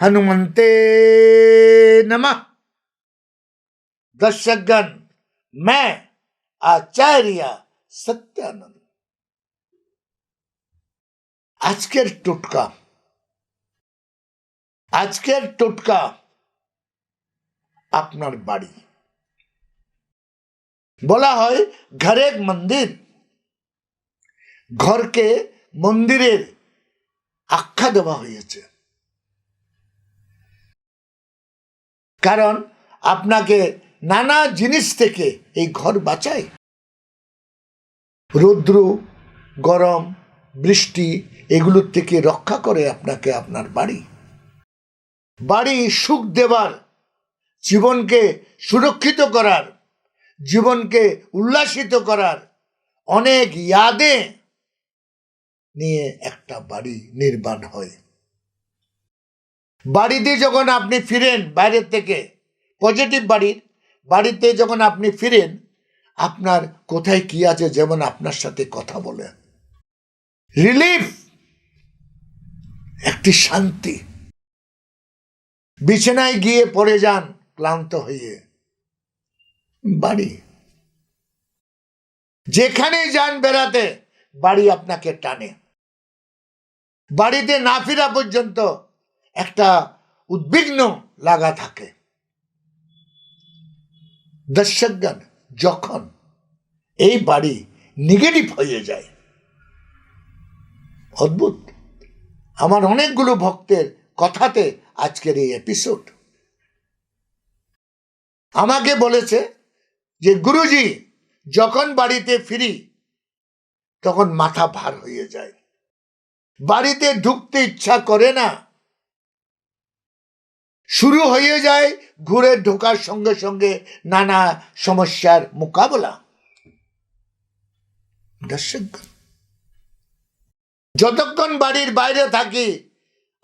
हनुमंते नमः दर्शकगण मैं आचार्य सत्यानंद আজকের টোটকা আজকের টোটকা আপনার বাড়ি বলা হয় ঘরের মন্দির ঘরকে মন্দিরের আখ্যা দেওয়া হয়েছে কারণ আপনাকে নানা জিনিস থেকে এই ঘর বাঁচায়। রৌদ্র, গরম, বৃষ্টি, এগুলোর থেকে রক্ষা করে আপনাকে আপনার বাড়ি। বাড়ি সুখ দেবার, জীবনকে সুরক্ষিত করার, জীবনকে উল্লাসিত করার অনেক ইয়াদে নিয়ে একটা বাড়ি নির্মাণ হয়। বাড়িতে যখন আপনি ফিরেন বাইরের থেকে পজিটিভ বাড়ির, বাড়িতে যখন আপনি ফিরেন, আপনার কোথায় কি আছে যেমন আপনার সাথে কথা বলে। রিলিফ একটি শান্তি। বিছানায় গিয়ে পড়ে যান ক্লান্ত হয়ে। বাড়ি। যেখানে যান বেড়াতে, বাড়ি আপনাকে টানে। বাড়িতে না ফেরা পর্যন্ত একটা উদ্বিগ্ন লাগা থাকে। দর্শকগণ, যখন এই বাড়ি নেগেটিভ হয়ে যায়, অদ্ভুত। আমার অনেকগুলো ভক্তের কথাতে আজকের এই এপিসোড আমাকে বলেছে যে, গুরুজি, যখন বাড়িতে ফিরি, তখন মাথা ভার হয়ে যায়। বাড়িতে ঢুকতে ইচ্ছা করে না শুরু হয়ে যায় ঘুরে ঢোকার সঙ্গে সঙ্গে নানা সমস্যার মোকাবেলা। দর্শক, যতক্ষণ বাড়ির বাইরে থাকি,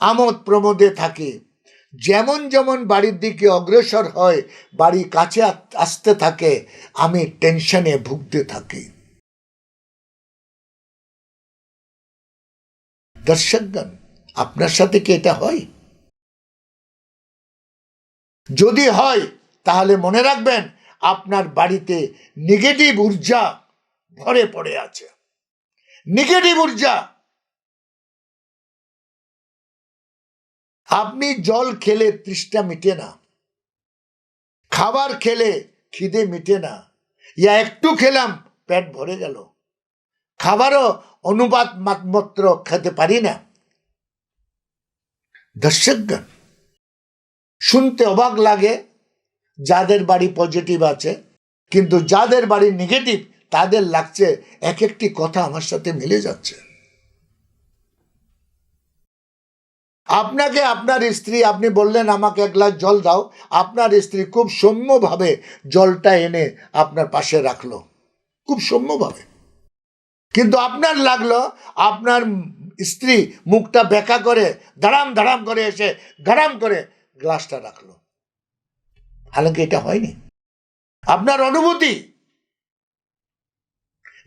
আমোদ প্রমোদে থাকি, যেমন যেমন বাড়ির দিকে অগ্রসর হয়, বাড়ি কাছে আসতে থাকে, আমি টেনশনে ভুগতে থাকি। দর্শকগণ আপনার সাথে কি এটা হয়? যদি হয়, তাহলে মনে রাখবেন আপনার বাড়িতে নেগেটিভ ঊর্জা ভরে পড়ে আছে। নেগেটিভ ঊর্জা। আপনি জল খেলে তৃষ্ণা মিটে না। খাবার খেলে খিদে মিটে না। ইয়া একটু খেলাম, পেট ভরে গেল। খাবারও অনুপাত মাত্র খেতে পারি না। দর্শকগণ শুনতে অবাক লাগে, যাদের বাড়ি পজিটিভ আছে, কিন্তু যাদের বাড়ি নেগেটিভ তাদের লাগছে এক একটি কথা আমার সাথে মিলে যাচ্ছে। আপনাকে আপনার স্ত্রী, আপনি বললেন আমাকে এক গ্লাস জল দাও, আপনার স্ত্রী খুব সৌম্যভাবে জলটা এনে আপনার পাশে রাখল। খুব সৌম্যভাবে। কিন্তু আপনার লাগল, আপনার স্ত্রী মুখটা বেঁকা করে দাঁড়াম দাঁড়াম করে এসে গাড়াম করে গ্লাসটা রাখল। হালাকি এটা হয়নি। আপনার অনুভূতি?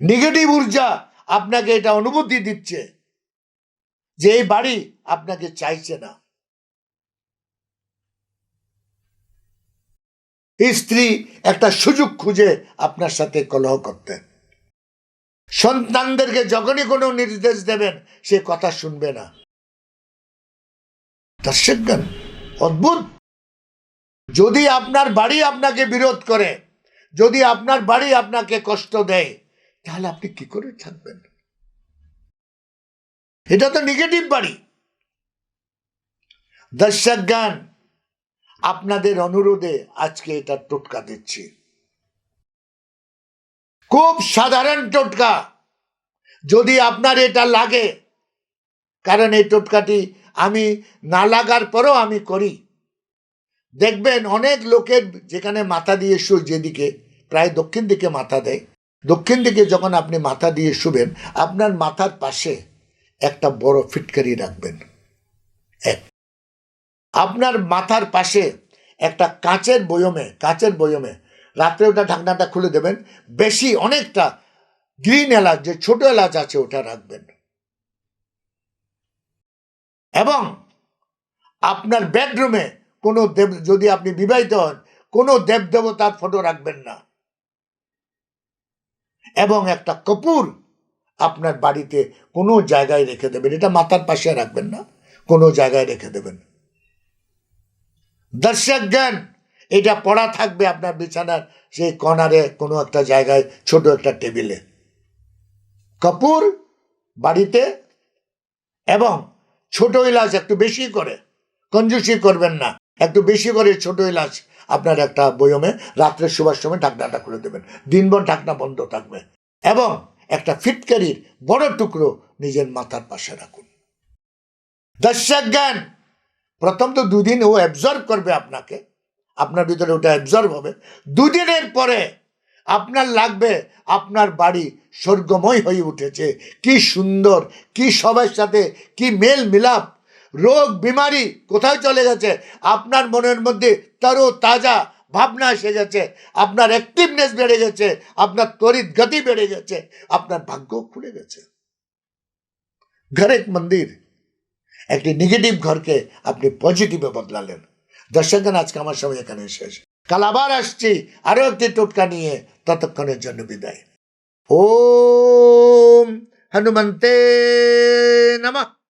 নেগেটিভ ঊর্জা আপনাকে এটা অনুভূতি দিচ্ছে যে এই বাড়ি আপনাকে চাইছে না। স্ত্রী একটা সুযোগ খুঁজে আপনার সাথে কলহ করতে। সন্তানদেরকে যখনই কোনো নির্দেশ দেবেন, সে কথা শুনবে না। দর্শকগণ অদ্ভুত। যদি আপনার বাড়ি আপনাকে বিরোধ করে, যদি আপনার বাড়ি আপনাকে কষ্ট দেয়, তাহলে আপনি কি করে থাকবেন? এটা তো নেগেটিভ বাড়ি। দর্শকগণ আপনাদের অনুরোধে আজকে এটা টোটকা দিচ্ছি। খুব সাধারণ টোটকা। যদি আপনার এটা লাগে, কারণ এই টোটকাটি আমি না লাগার পরেও আমি করি। দেখবেন অনেক লোকের যেখানে মাথা দিয়ে শুই যেদিকে, প্রায় দক্ষিণ দিকে মাথা দেয়। দক্ষিণ দিকে যখন আপনি মাথা দিয়ে শুবেন, আপনার মাথার পাশে একটা বড় ফিটকারি রাখবেন। এক। আপনার মাথার পাশে একটা কাঁচের বয়মে কাঁচের বয়মে রাত্রে ওটা ঢাকনাটা খুলে দেবেন, বেশি অনেকটা গ্রিন এলাচ, যে ছোট এলাচ আছে ওটা রাখবেন। এবং আপনার বেডরুমে কোনো দেব, যদি আপনি বিবাহিত হন, কোনো দেব দেবতার ফটো রাখবেন না। এবং একটা কপুর আপনার বাড়িতে কোনো জায়গায় রেখে দেবেন। এটা মাথার পাশে রাখবেন না, কোনো জায়গায় রেখে দেবেন। দর্শক জ্ঞান এটা পড়া থাকবে আপনার বিছানার সেই কর্নারে কোনো একটা জায়গায়, ছোট একটা টেবিলে কপুর বাড়িতে এবং ছোট এলাচ একটু বেশি করে কঞ্জুসি করবেন না। একটু বেশি করে ছোট এলাচ আপনার একটা বয়মে রাত্রে শোবার সময় ঢাকনাটা খুলে দেবেন। দিনভর ঢাকনা বন্ধ থাকবে। এবং একটা ফিটকারির বড় টুকরো নিজের মাথার পাশে রাখুন। দর্শক জ্ঞান প্রথম তো দুদিন ও অ্যাবজর্ভ করবে আপনাকে। আপনার ভিতরে ওটা অ্যাবজর্ভ হবে। দুদিনের পরে আপনার লাগবে, আপনার বাড়ি স্বর্গময় হয়ে উঠেছে। কি সুন্দর, কি সবার সাথে, কি মেল মিলাপ রোগ, বিমারি কোথায় চলে গেছে? আপনার মনের মধ্যে তারও তাজা ভাবনা এসে গেছে। আপনার অ্যাক্টিভনেস বেড়ে গেছে, আপনার তড়িৎ গতি বেড়ে গেছে, আপনার ভাগ্য খুলে গেছে। ঘরেক মন্দির, একটি নেগেটিভ ঘরকে আপনি পজিটিভে বদলালেন। দর্শকগণ আজকে আমার সময় এখানে শেষ। কাল আবার আসছি আরও একটি টোটকা নিয়ে। तत्कण जन विदय ओम हनुमते नमः।